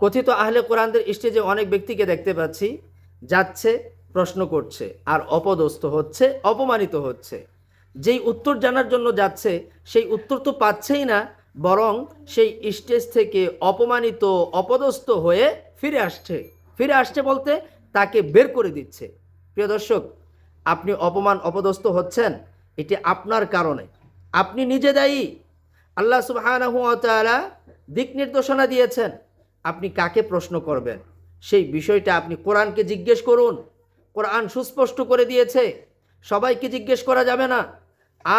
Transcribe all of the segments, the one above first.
কথিত আহলে কোরআনদের স্টেজে অনেক ব্যক্তিকে দেখতে পাচ্ছি, যাচ্ছে, প্রশ্ন করছে, আর অপদস্থ হচ্ছে, অপমানিত হচ্ছে। যেই উত্তর জানার জন্য যাচ্ছে, সেই উত্তর তো পাচ্ছেই না, বরং সেই স্টেজ থেকে অপমানিত, অপদস্থ হয়ে ফিরে আসছে। ফিরে আসছে বলতে তাকে বের করে দিচ্ছে। প্রিয় দর্শক, আপনি অপমান, অপদস্থ হচ্ছেন, এটি আপনার কারণে। আপনি নিজে দায়ী। আল্লাহ তাআলা দিক নির্দেশনা দিয়েছেন। আপনি কাকে প্রশ্ন করবেন? সেই বিষয়টা আপনি কোরআনকে জিজ্ঞেস করুন। কোরআন সুস্পষ্ট করে দিয়েছে। সবাইকে জিজ্ঞেস করা যাবে না।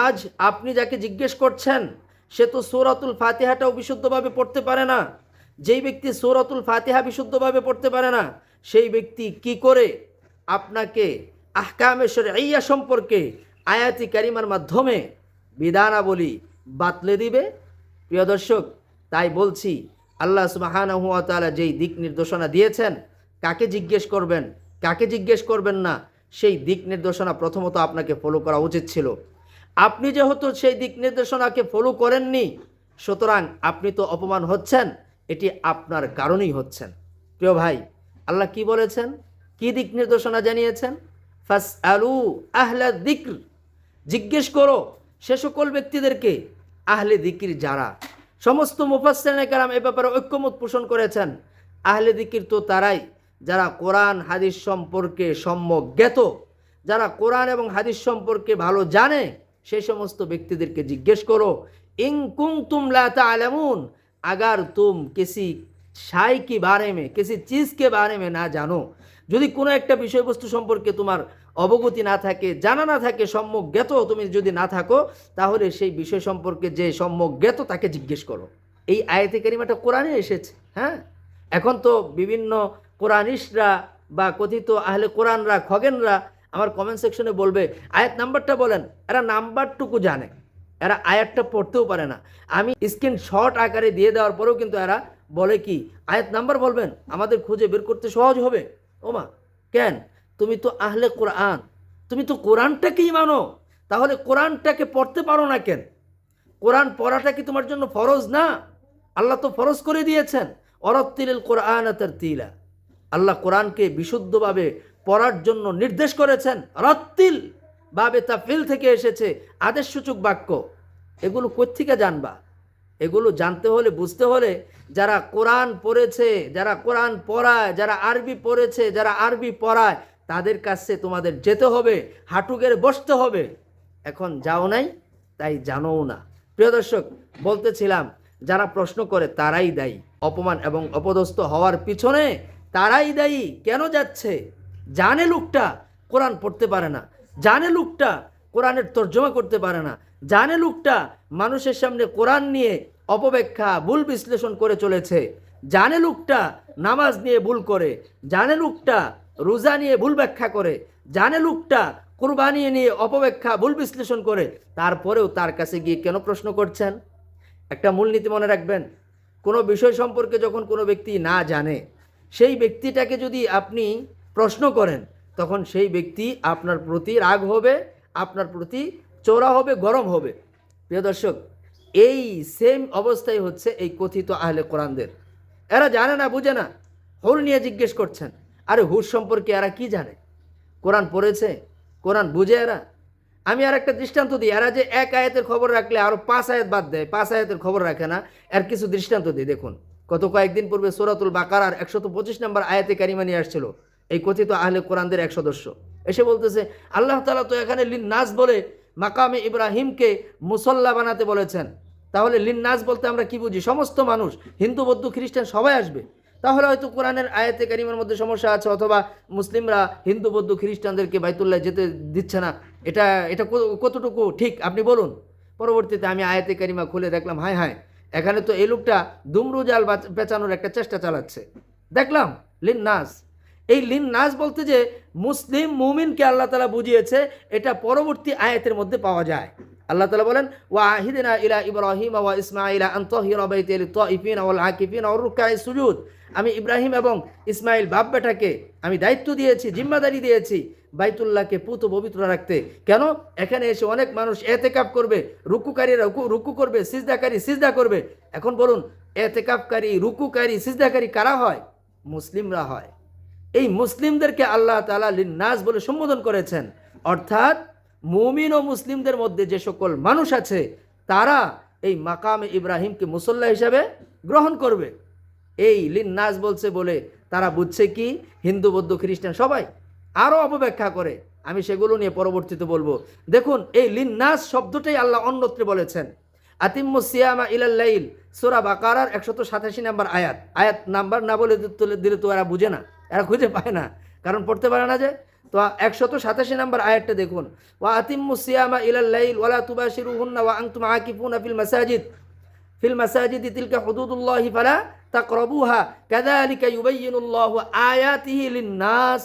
আজ আপনি যাকে জিজ্ঞেস করছেন, সে তো সৌরাতুল ফাতিহাটাও বিশুদ্ধভাবে পড়তে পারে না। যেই ব্যক্তি সৌরাতুল ফাতিহা বিশুদ্ধভাবে পড়তে পারে না, সেই ব্যক্তি কি করে আপনাকে আহকামেশ্বর ইয়া সম্পর্কে আয়াতি কারিমার মাধ্যমে বিধানাবলী বাতলে দিবে? প্রিয় দর্শক, তাই বলছি আল্লাহ সুবাহানাহু ওয়া তাআলা যেই দিক নির্দেশনা দিয়েছেন, কাকে জিজ্ঞেস করবেন, কাকে জিজ্ঞেস করবেন না, সেই দিক নির্দেশনা প্রথমত আপনাকে ফলো করা উচিত ছিল। আপনি যেহেতু সেই দিক নির্দেশনাকে ফলো করেননি, সুতরাং আপনি তো অপমান হচ্ছেন, এটি আপনার কারণেই হচ্ছেন। প্রিয় ভাই, আল্লাহ কি বলেছেন? কি দিক নির্দেশনা জানিয়েছেন? ফাস আলু আহলা দিক্র, জিজ্ঞেস করো সে সকল ব্যক্তিদেরকে, আহলে দিকির যারা। সমস্ত মুফাসেরাম এ ব্যাপারে ঐক্যমত পোষণ করেছেন। আহলে দিকির তো তারাই, যারা কোরআন, হাদিস সম্পর্কে সম্যক জ্ঞাত, যারা কোরআন এবং হাদিস সম্পর্কে ভালো জানে, সেই সমস্ত ব্যক্তিদেরকে জিজ্ঞেস করো ইংকুং তুম লাতা আলামুন আগার তুম কেসি সাই কি বারে মে, কিসি চিজকে বারে মে না জানো। যদি কোনো একটা বিষয়বস্তু সম্পর্কে তোমার অবগতি না থাকে, জানা না থাকে, সম্যক জ্ঞাত তুমি যদি না থাকো, তাহলে সেই বিষয় সম্পর্কে যে সম্যক জ্ঞাত তাকে জিজ্ঞেস করো। এই আয়াতে কারিমাটা কোরআনে এসেছে হ্যাঁ? এখন তো বিভিন্ন কোরআনিস্টরা বা কথিত আহলে কোরআনরা, খগেনরা আমার কমেন্ট সেকশনে বলবে, আয়াত নাম্বারটা বলেন, এরা নাম্বারটুকু জানে, এরা আয়াতটা পড়তেও পারে না। আমি স্ক্রিন শর্ট আকারে দিয়ে দেওয়ার পরেও কিন্তু এরা বলে কি, আয়াত নাম্বার বলবেন, আমাদের খুঁজে বের করতে সহজ হবে? ওমা, কেন? তুমি তো আহলে কোরআন। তুমি তো কোরআনটাকেই মানো। তাহলে কোরআনটাকে পড়তে পারো না কেন? কোরআন পড়াটা কি তোমার জন্য ফরজ না? আল্লাহ তো ফরজ করে দিয়েছেন। অরত্তিল কোরআন তার তিলা আল্লাহ কোরআনকে বিশুদ্ধভাবে পড়ার জন্য নির্দেশ করেছেন। রত্তিল বাবে তাফিল থেকে এসেছে। আদেশসূচক বাক্য। এগুলো কোত্থেকে জানবা? এগুলো জানতে হলে, বুঝতে হলে যারা কোরআন পড়েছে, যারা কোরআন পড়ায়, যারা আরবি পড়েছে, যারা আরবি পড়ায় তাদের কাছে তোমাদের যেতে হবে হাঁটু গেড়ে বসতে হবে। এখন যাও নাই, তাই জানোও না। প্রিয় দর্শক, বলতেছিলাম, যারা প্রশ্ন করে তারাই দায়ী। অপমান এবং অপদস্থ হওয়ার পিছনে তারাই দায়ী। কেন যাচ্ছে? জানে লোকটা কোরআন পড়তে পারে না। জানে লোকটা কোরআনের তর্জমা করতে পারে না। জানে লোকটা মানুষের সামনে কোরআন নিয়ে অপব্যাখ্যা, ভুল বিশ্লেষণ করে চলেছে। জানে লোকটা নামাজ নিয়ে ভুল করে। জানে লোকটা রোজা নিয়ে ভুল ব্যাখ্যা করে, জানে লোকটা, কোরবানি নিয়ে অপব্যাখ্যা, ভুল বিশ্লেষণ করে, তারপরেও তার কাছে গিয়ে কেন প্রশ্ন করছেন? একটা মূলনীতি মনে রাখবেন, কোনো বিষয় সম্পর্কে যখন কোনো ব্যক্তি না জানে, সেই ব্যক্তিটাকে যদি আপনি প্রশ্ন করেন, তখন সেই ব্যক্তি আপনার প্রতি রাগ হবে, আপনার প্রতি চোরা হবে, গরম হবে। প্রিয় দর্শক, এই সেম অবস্থাই হচ্ছে এই কথিত আহলে কোরআনদের। এরা জানে না, বুঝে না। হুল নিয়ে জিজ্ঞেস করছেন। আরে হুর সম্পর্কে এরা কি জানে? কোরআন পড়েছে, কোরআন বুঝে এরা? আমি আর একটা দৃষ্টান্ত দিই, এরা যে এক আয়াতের খবর রাখলে আরও পাঁচ আয়াত বাদ দেয়, পাঁচ আয়াতের খবর রাখে না, এর কিছু দৃষ্টান্ত দিই, দেখুন। গত কয়েকদিন পূর্বে সোরাতুল বাকারার একশত পঁচিশ নম্বর আয়াতে কারিমা নিয়ে আসছিল, এই কথিত আহলে কোরআনদের এক সদস্য এসে বলতেছে, আল্লাহ তালা তো এখানে লিন নাস বলে মাকামে ইব্রাহিমকে মুসল্লা বানাতে বলেছেন। তাহলে লিন নাস বলতে আমরা কি বুঝি? সমস্ত মানুষ, হিন্দু, বৌদ্ধ, খ্রিস্টান সবাই আসবে। তাহলে হয়তো কোরআনের আয়াতে কারিমার মধ্যে সমস্যা আছে, অথবা মুসলিমরা হিন্দু, বৌদ্ধ, খ্রিস্টানদেরকে বাইতুল্লাহ যেতে দিচ্ছে না। এটা এটা কতটুকু ঠিক? আপনি বলুন। পরবর্তীতে আমি আয়াতে কারিমা খুলে দেখলাম, হায় হায়, এখানে তো এই লোকটা দুমরু জাল একটা চেষ্টা চালাচ্ছে। দেখলাম লিন নাস এই লিন নাস বলতে যে মুসলিম মুমিনকে আল্লাহ তালা বুঝিয়েছে, এটা পরবর্তী আয়াতের মধ্যে পাওয়া যায়। আল্লাহ তালা বলেন ওয়া আহিদিনা ইলা ইব্রাহিম ওয়া ইসমাইলা আন্তহির ওয়াল আকিফিন ওয়া রুকাই সুজুদ। আমি ইব্রাহিম এবং ইসমাইল বাপ বেটাকে আমি দায়িত্ব দিয়েছি, জিম্মাদারি দিয়েছি বাইতুল্লাহকে পুত পবিত্র রাখতে। কেন? এখানে এসে অনেক মানুষ এতেকাপ করবে, রুকুকারীরা রুকু রুকু করবে, সিজদাকারী সিজদা করবে। এখন বলুন এতেকাপকারী রুকুকারী, সিজদাকারী কারা হয়? মুসলিমরা হয়। এই মুসলিমদেরকে আল্লাহ তালা লিন্নাস বলে সম্বোধন করেছেন। অর্থাৎ মুমিন ও মুসলিমদের মধ্যে যে সকল মানুষ আছে, তারা এই মাকাম ইব্রাহিমকে মুসল্লা হিসাবে গ্রহণ করবে। এই লিন্নাস বলছে বলে তারা বুঝছে কি? হিন্দু, বৌদ্ধ, খ্রিস্টান সবাই আরও অপব্যাখ্যা করে। আমি সেগুলো নিয়ে পরবর্তীতে বলব। দেখুন, এই লিন্নাস শব্দটাই আল্লাহ অন্যত্রে বলেছেন। আতিম্মু সিয়ামা ইলাল্লাইল সোরা বাকারার একশত সাতাশি নাম্বার আয়াত। আয়াত নাম্বার না বলে তুলে দিলে তো এরা বুঝে না, এরা খুঁজে পায় না। কারণ পড়তে পারে না যে তো একশত সাতাশি নাম্বার আয়াতটা দেখুন, ওয়া আতিম্মু সিয়ামা ইলাল্লাইল ওয়ালা তুবাশিরুহুন্না ওয়া আনতুম আকিফুনা ফিল মাসাজিদ। ফিল মাসাজিদি তিলকা হুদুদুল্লাহি ফালা তাকরাবুহা। কাযালিকা ইউবাইয়িনুল্লাহু আয়াতিহি লিন-নাস।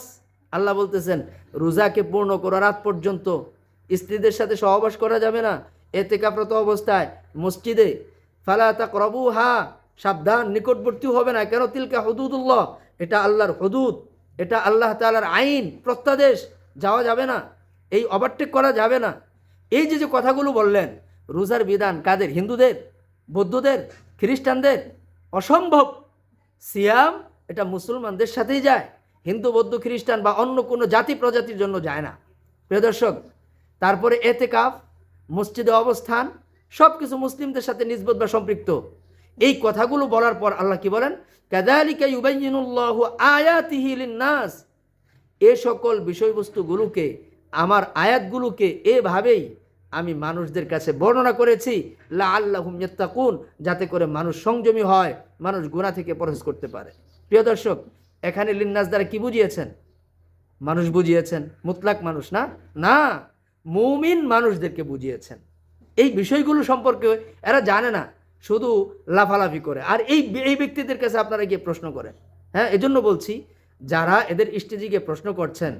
আল্লাহ বলতেছেন, রোজাকে পূর্ণ করো রাত পর্যন্ত। স্ত্রীদের সাথে সহবাস করা যাবে না। এতেকাপ্রত অবস্থায় মসজিদে ফালা তাকরাবুহা। সাবধান, নিকটবর্তী হবে না। কেন? তিলকা হুদুদুল্লাহ। এটা আল্লাহর হুদুদ। এটা আল্লাহ তাআলার আইন, প্রত্যাদেশ, যাওয়া যাবে না, এই ওভারটেক করা যাবে না। এই যে যে কথাগুলো বললেন, রোজার বিধান কাদের? হিন্দুদের, বৌদ্ধদের, খ্রিস্টানদের? অসম্ভব। সিয়াম এটা মুসলমানদের সাথেই যায়, হিন্দু, বৌদ্ধ, খ্রিস্টান বা অন্য কোনো জাতি প্রজাতির জন্য যায় না। প্রিয় দর্শক, তারপরে এতেকাফ, মসজিদে অবস্থান সব কিছু মুসলিমদের সাথে নিজবত বা সম্পৃক্ত। এই কথাগুলো বলার পর আল্লাহ কি বলেন? কাদালিকা ইউবাইনুল্লাহ আয়াতিহি লিন-নাস। এ সকল বিষয়বস্তুগুলোকে, আমার আয়াতগুলোকে এভাবেই আমি মানুষদের কাছে বর্ণনা করেছি লা আল্লাহুম ইয়াত্তাকুন যাতে করে মানুষ সংযমী হয়, মানুষ গুণা থেকে পরহেজ করতে পারে। প্রিয় দর্শক, এখানে লিন্নাস দ্বারা কি বুঝিয়েছেন? মানুষ বুঝিয়েছেন, মুতলাক মানুষ না? না, মুমিন মানুষদেরকে বুঝিয়েছেন। এই বিষয়গুলো সম্পর্কে এরা জানে না। শুধু লাফালাফি করে। আর এই এই ব্যক্তিদের কাছে আপনারা গিয়ে প্রশ্ন করেন। হ্যাঁ এজন্য বলছি, যারা এদের স্টেজে প্রশ্ন করছেন,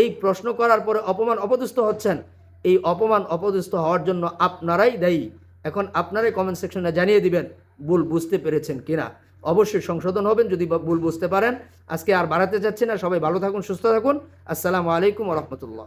এই প্রশ্ন করার পরে অপমান অপদস্থ হচ্ছেন, এই অপমান অপদস্থ হওয়ার জন্য আপনারাই দায়ী। এখন আপনারাই কমেন্ট সেকশনে জানিয়ে দিবেন, ভুল বুঝতে পেরেছেন কিনা। অবশ্যই সংশোধন হবেন, যদি ভুল বুঝতে পারেন। আজকে আর বাড়াতে চাচ্ছি না। সবাই ভালো থাকুন, সুস্থ থাকুন। আসসালামু আলাইকুম রহমতুল্লাহ।